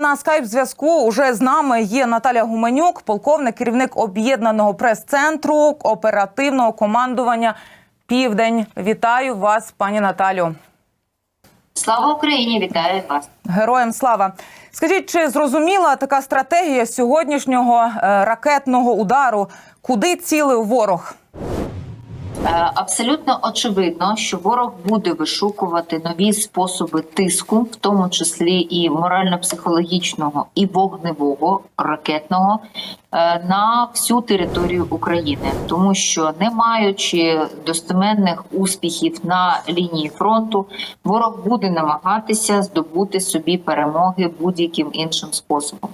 На скайп зв'язку уже з нами є Наталя Гуменюк, полковник, керівник об'єднаного прес-центру оперативного командування Південь. Вітаю вас, пані Наталю. Слава Україні! Вітаю вас. Героям слава. Скажіть, чи зрозуміла така стратегія сьогоднішнього е, ракетного удару? Куди цілив ворог? Е, Абсолютно очевидно, що ворог буде вишукувати нові способи тиску, в тому числі і морально-психологічного, і вогневого ракетного е, на всю територію України, тому що не маючи достеменних успіхів на лінії фронту, ворог буде намагатися здобути собі перемоги будь-яким іншим способом.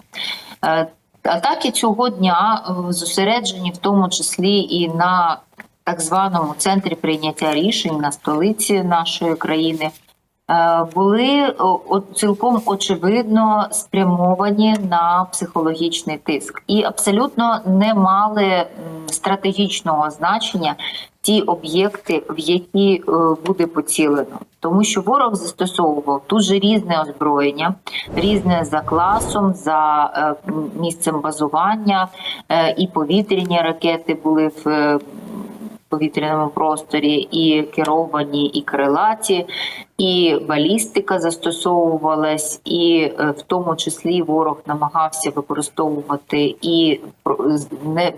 Е, Атаки цього дня зосереджені в тому числі і на так званому центрі прийняття рішень на столиці нашої країни. е, Були цілком очевидно спрямовані на психологічний тиск і абсолютно не мали стратегічного значення ті об'єкти, в які е, буде поцілено, тому що ворог застосовував дуже різне озброєння, різне за класом, за е, місцем базування, і повітряні ракети були в. Повітряному просторі і керовані, і крилаті, і балістика застосовувалась, і е, в тому числі ворог намагався використовувати і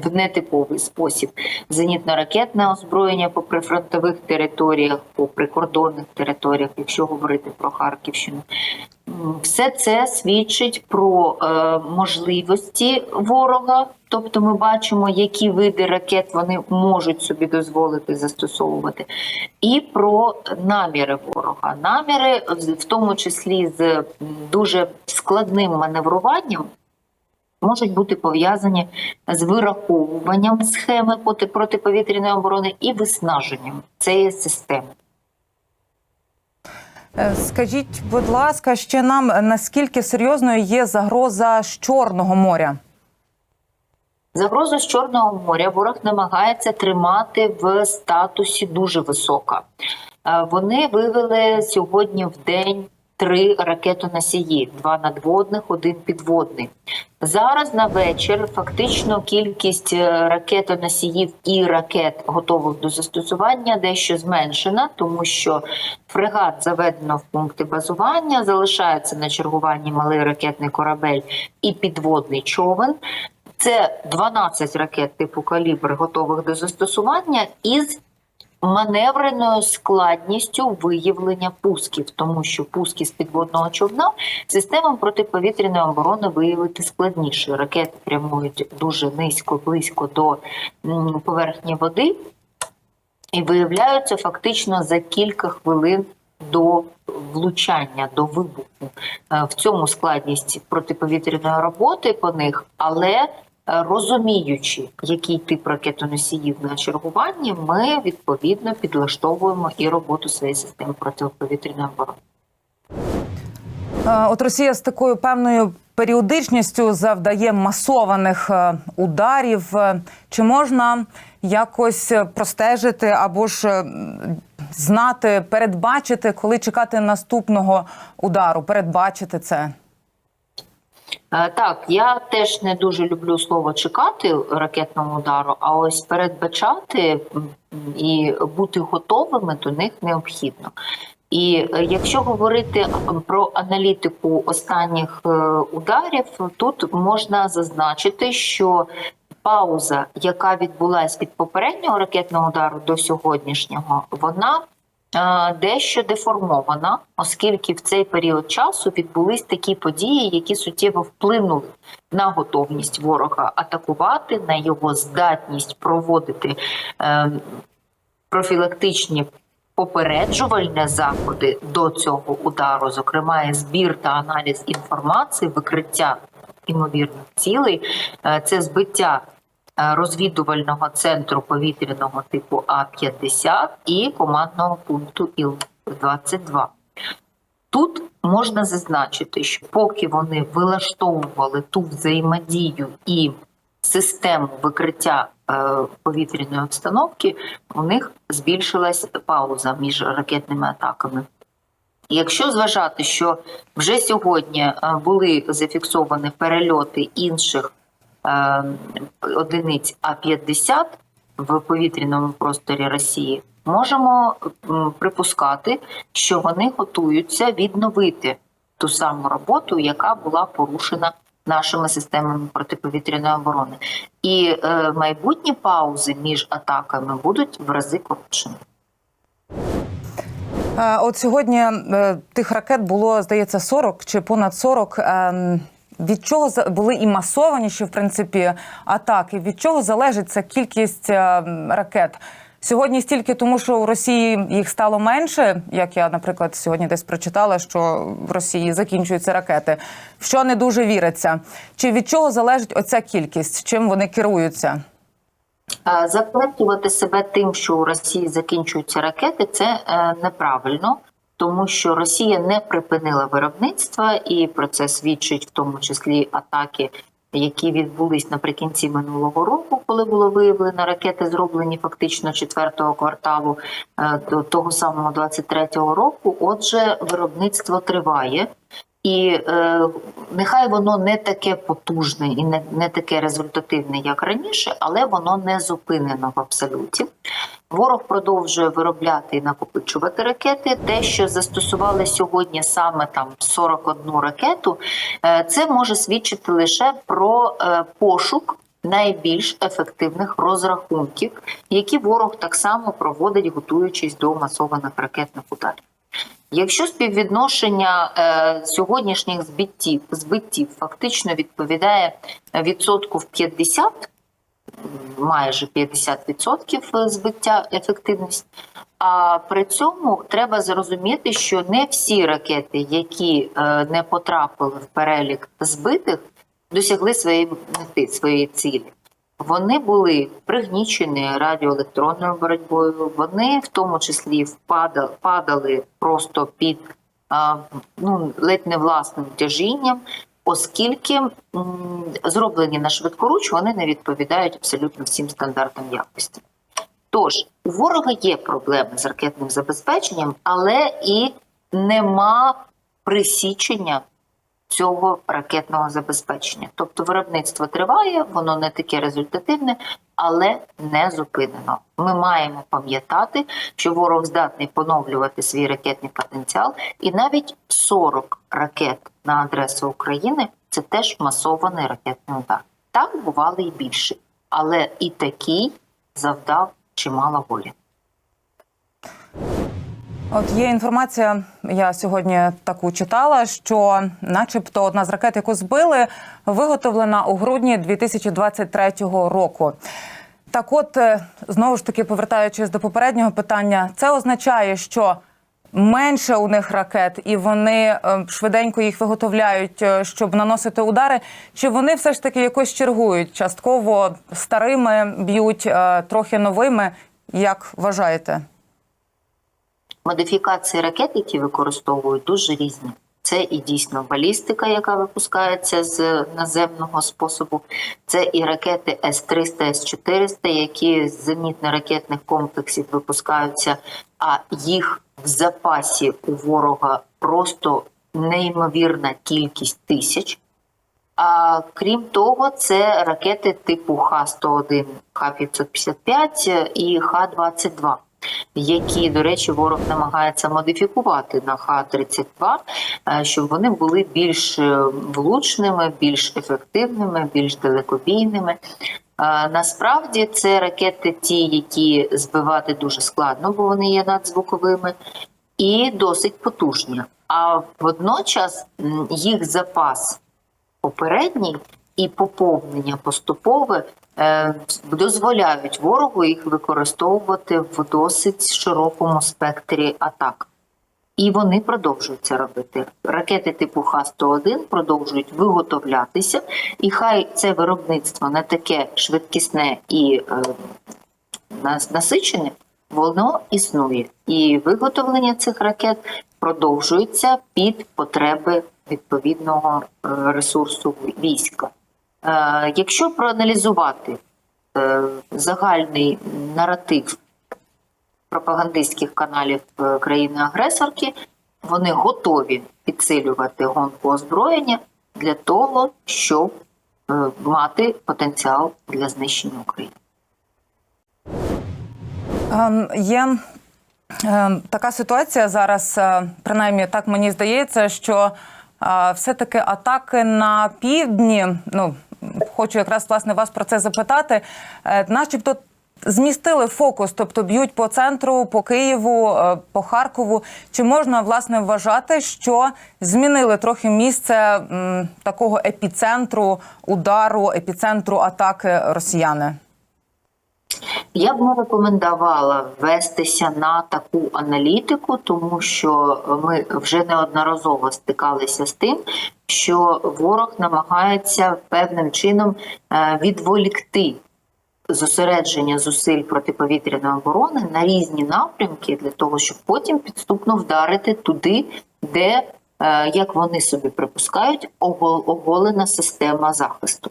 в нетиповий спосіб зенітно-ракетне озброєння по прифронтових територіях, по прикордонних територіях, якщо говорити про Харківщину. Все це свідчить про е, можливості ворога. Тобто, ми бачимо, які види ракет вони можуть собі дозволити застосовувати, і про наміри ворога. Наміри, в тому числі з дуже складним маневруванням, можуть бути пов'язані з вираховуванням схеми проти- протиповітряної оборони і виснаженням цієї системи. Е, Скажіть, будь ласка, ще нам наскільки серйозною є загроза з Чорного моря? Загрозу з Чорного моря ворог намагається тримати в статусі дуже висока. Е, Вони вивели сьогодні в день три ракетоносії: два надводних, один підводний. Зараз на вечір фактично кількість е, ракетоносіїв і ракет готових до застосування дещо зменшена, тому що фрегат заведено в пункти базування, залишається на чергуванні малий ракетний корабель і підводний човен. Це 12 ракет типу калібр готових до застосування із маневреною складністю виявлення пусків, тому що пуски з підводного човна системам протиповітряної оборони виявити складніше. Ракети прямують дуже низько, близько до поверхні води і виявляються фактично за кілька хвилин до влучання, до вибуху. Е, В цьому складність протиповітряної роботи по них, але розуміючи, який тип ракетоносіїв на чергуванні, ми відповідно підлаштовуємо і роботу своєї системи протиповітряної оборони. Е, От Росія з такою певною періодичністю завдає масованих е, ударів. Е, Чи можна якось е, простежити або ж е, знати, передбачити, коли чекати наступного удару? Передбачити це? Е, Так, я теж не дуже люблю слово чекати ракетному удару, а ось передбачати і бути готовими до них необхідно. І е, якщо говорити про аналітику останніх е, ударів, тут можна зазначити, що пауза, яка відбулася від попереднього ракетного удару до сьогоднішнього, вона дещо деформована, оскільки в цей період часу відбулись такі події, які суттєво вплинули на готовність ворога атакувати, на його здатність проводити е, профілактичні попереджувальні заходи до цього удару, зокрема збір та аналіз інформації, викриття імовірних цілей, Е, це збиття е, розвідувального центру повітряного типу А-50 і командного пункту Іл-22. Тут можна зазначити, що поки вони вилаштовували ту взаємодію і систему викриття е, повітряної обстановки, у них збільшилась пауза між ракетними атаками. Якщо зважати, що вже сьогодні е, були зафіксовані перельоти інших е, одиниць А-50 в повітряному просторі Росії, можемо припускати, що вони готуються відновити ту саму роботу, яка була порушена нашими системами протиповітряної оборони. І е, майбутні паузи між атаками будуть в рази коротшими. Е, От сьогодні е, тих ракет було, здається, 40 чи понад 40. Від чого були і масованіші, в принципі, атаки? Від чого залежить ця кількість е, ракет? Сьогодні стільки, тому що у Росії їх стало менше. Як я, наприклад, сьогодні десь прочитала, що в Росії закінчуються ракети. В що не дуже віриться? Чи від чого залежить оця кількість? Чим вони керуються? Заплетувати себе тим, що у Росії закінчуються ракети, це е, неправильно, тому що Росія не припинила виробництва, і про це свідчить в тому числі атаки, які відбулись наприкінці минулого року, коли було виявлено ракети, зроблені фактично четвертого кварталу е, до того самого 23-го року. Отже, виробництво триває. І е, нехай воно не таке потужне і не, не таке результативне, як раніше, але воно не зупинено в абсолюті. Ворог продовжує виробляти і накопичувати ракети. Те, що застосували сьогодні саме там 41 ракету, е, це може свідчити лише про е, пошук найбільш ефективних розрахунків, які ворог так само проводить, готуючись до масованих ракетних ударів. Якщо співвідношення е, сьогоднішніх збиттів, збиттів фактично відповідає відсотку в 50, майже 50% збиття ефективності, а при цьому треба зрозуміти, що не всі ракети, які е, не потрапили в перелік збитих, досягли своєї мети, своєї цілі. Вони були пригнічені радіоелектронною боротьбою. Вони в тому числі впадали, падали просто під ну ледь не власним тяжінням, оскільки зроблені на швидкоруч, вони не відповідають абсолютно всім стандартам якості. Тож у ворога є проблеми з ракетним забезпеченням, але і нема присічення цього ракетного забезпечення. Тобто виробництво триває, воно не таке результативне, але не зупинено. Ми маємо пам'ятати, що ворог здатний поновлювати свій ракетний потенціал, і навіть 40 ракет на адресу України це теж масований ракетний удар. Так бували і більше, але і такий завдав чимало болі. От є інформація, я сьогодні таку читала, що, начебто, одна з ракет, яку збили, виготовлена у грудні 2023 року. Так, от е, знову ж таки, повертаючись до попереднього питання, це означає, що менше у них ракет, і вони е, швиденько їх виготовляють, е, щоб наносити удари. Чи вони все ж таки якось чергують? Частково старими б'ють, е, трохи новими. Як вважаєте? Модифікації ракет, які використовують, дуже різні. Це і дійсно балістика, яка випускається з наземного способу. Це і ракети С-300, С-400, які з зенітно-ракетних комплексів випускаються, а їх запасі у ворога просто неймовірна кількість тисяч. А крім того, це ракети типу Х-101, Х-555 і Х-22 які, до речі, ворог намагається модифікувати на Х-32, е, щоб вони були більш е, влучними, більш ефективними, більш далекобійними. Насправді це ракети, ті, які збивати дуже складно, бо вони є надзвуковими, і досить потужні. А водночас їх запас попередній і поповнення поступове е, дозволяють ворогу їх використовувати в досить широкому спектрі атак. І вони продовжують це робити. Ракети типу Х-101 продовжують виготовлятися, і хай це виробництво не таке швидкісне і е, насичене, воно існує. І виготовлення цих ракет продовжується під потреби відповідного е, ресурсу війська. Е, Якщо проаналізувати е, загальний наратив пропагандистських каналів е, країни-агресорки, вони готові підсилювати гонку озброєння для того, щоб е, мати потенціал для знищення України. Ем, Є ем, така ситуація зараз, е, принаймні так мені здається, що все-таки атаки на півдні, ну хочу якраз власне вас про це запитати, начебто. Змістили фокус, тобто б'ють по центру, по Києву, е, по Харкову. Чи можна власне вважати, що змінили трохи місце м, такого епіцентру удару, епіцентру атаки росіяни? Я б не рекомендувала вестися на таку аналітику, тому що ми вже неодноразово стикалися з тим, що ворог намагається певним чином е, відволікти зосередження зусиль протиповітряної оборони на різні напрямки для того, щоб потім підступно вдарити туди, де, е, як вони собі припускають, оголена система захисту.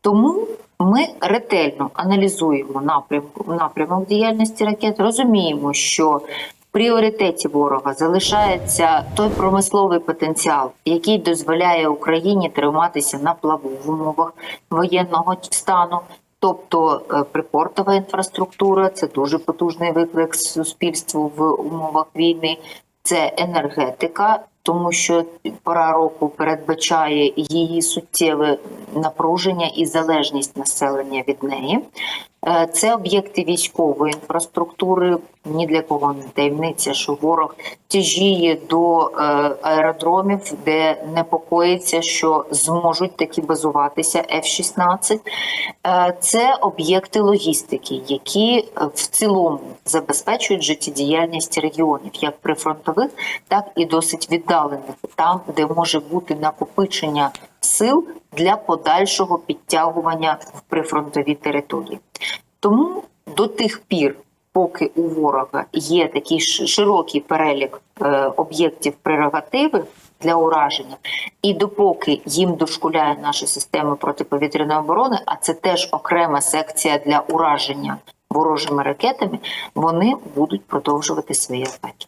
Тому ми ретельно аналізуємо напрямку напрямок діяльності ракет, розуміємо, що в пріоритеті ворога залишається той промисловий потенціал, який дозволяє Україні триматися на плаву в умовах воєнного стану. Тобто е, припортова інфраструктура це дуже потужний виклик суспільству в умовах війни. Це енергетика, тому що пора року передбачає її суттєве напруження і залежність населення від неї. Е, Це об'єкти військової інфраструктури. Ні для кого не таємниця, що ворог тяжіє до е, аеродромів, де непокоїться, що зможуть таки базуватися F-16. Е, Це об'єкти логістики, які в цілому забезпечують життєдіяльність регіонів, як прифронтових, так і досить віддалених, там, де може бути накопичення сил для подальшого підтягування в прифронтові території. Тому до тих пір, поки у ворога є такий широкий перелік е, об'єктів прерогативи для ураження, і допоки їм дошкуляє наша система протиповітряної оборони, а це теж окрема секція для ураження ворожими ракетами, вони будуть продовжувати свої атаки.